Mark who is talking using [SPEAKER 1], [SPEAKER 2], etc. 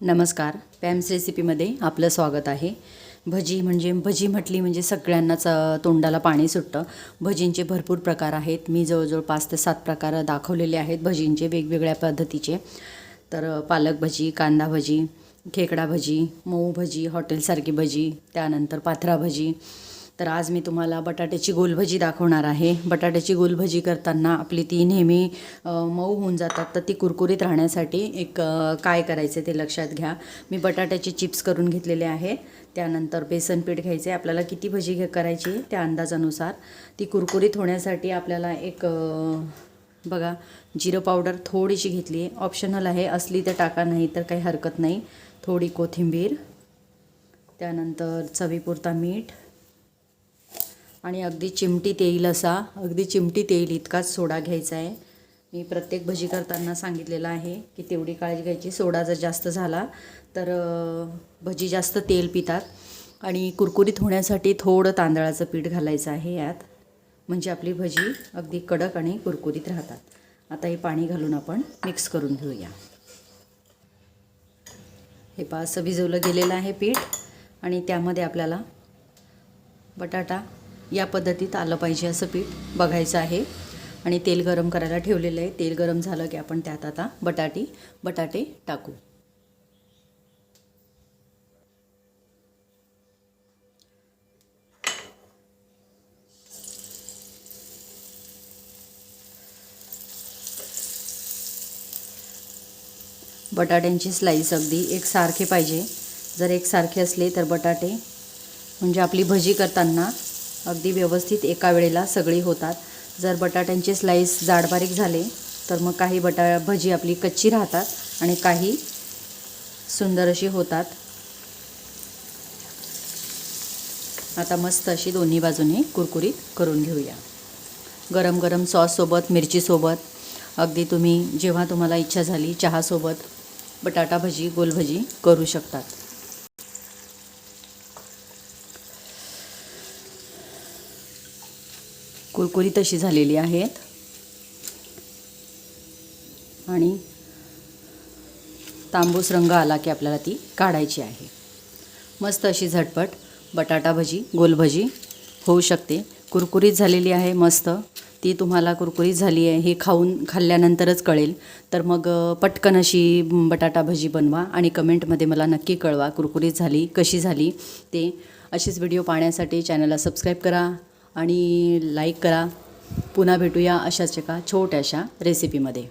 [SPEAKER 1] नमस्कार. पॅम्स रेसिपीमध्ये आपलं स्वागत आहे. भजी म्हणजे भजी म्हटली म्हणजे सगळ्यांनाच तोंडाला पाणी सुटतं. भजींचे भरपूर प्रकार आहेत. मी जवळजवळ पाच ते सात प्रकार दाखवलेले आहेत भजींचे वेगवेगळ्या पद्धतीचे. तर पालक भजी कांदा भजी खेकडा भजी मऊ भजी हॉटेलसारखी भजी त्यानंतर पाथरा भजी तर आज मी तुम्हाला बटाट्याची गोलभजी दाखवणार आहे. बटाट्याची गोलभजी करताना आपली ती नेहमी मऊ होऊन जातात. तर ती कुरकुरीत राहण्यासाठी एक काय करायचे ते लक्षात घ्या. मी बटाट्याचे चिप्स करून घेतलेले आहे. त्यानंतर बेसन पीठ घ्यायचे. आपल्याला किती भजी घे करायची त्या अंदाजानुसार. ती कुरकुरीत होण्यासाठी आपल्याला एक बघा जिरं पावडर थोडीशी घेतली आहे. ऑप्शनल आहे. असली तर टाका नाही तर काही हरकत नाही. थोडी कोथिंबीर. त्यानंतर चवीपुरता मीठ. आणि अगदी चिमटीत येईल असा अगदी चिमटीत येईल इतकाच सोडा घ्यायचा आहे. मी प्रत्येक भजी करताना सांगितलेलं आहे की तेवढी काळजी घ्यायची. सोडा जर जास्त झाला तर भजी जास्त तेल पितात आणि कुरकुरीत होण्यासाठी थोडं तांदळाचं पीठ घालायचं आहे यात. म्हणजे आपली भजी अगदी कडक आणि कुरकुरीत राहतात. आता हे पाणी घालून आपण मिक्स करून घेऊया. हे पा असं भिजवलं गेलेलं आहे पीठ आणि त्यामध्ये आपल्याला बटाटा या पद्धतीत आलं पाहिजे असं पीठ बघायचं आहे. आणि तेल गरम करायला ठेवलेलं आहे. तेल गरम झालं की आपण त्यात आता बटाटी बटाटे टाकू. बटाट्यांची स्लाईस अगदी एकसारखे पाहिजे. जर एकसारखे असले तर बटाटे म्हणजे आपली भजी करताना अगदी व्यवस्थित एका वेळेला सगळी होतात. जर बटाट्यांचे स्लाईस जाडबारीक झाले तर मग काही बटा भजी आपली कच्ची राहतात आणि काही सुंदर अशी होतात. आता मस्त अशी दोन्ही बाजूने कुरकुरीत करून घेऊया. गरम गरम सॉससोबत मिरचीसोबत अगदी तुम्ही जेव्हा तुम्हाला इच्छा झाली चहासोबत बटाटा भजी गोलभजी करू शकतात. कुरकुरीत अशी झालेली आहेत. आणि तांबूस रंग आला की आपल्याला ती काढायची आहे. मस्त अशी झटपट बटाटा भजी गोलभजी होऊ शकते. कुरकुरीत झालेली आहे मस्त. ती तुम्हाला कुरकुरीत झाली आहे हे खाऊन खाल्ल्यानंतरच कळेल. तर मग पटकन अशी बटाटा भजी बनवा आणि कमेंटमध्ये मला नक्की कळवा कुरकुरीत झाली कशी झाली ते. अशीच व्हिडिओ पाहण्यासाठी चॅनलला सबस्क्राईब करा. आणि लाईक करा. पुन्हा भेटूया अशाच एका छोट्याशा रेसिपीमध्ये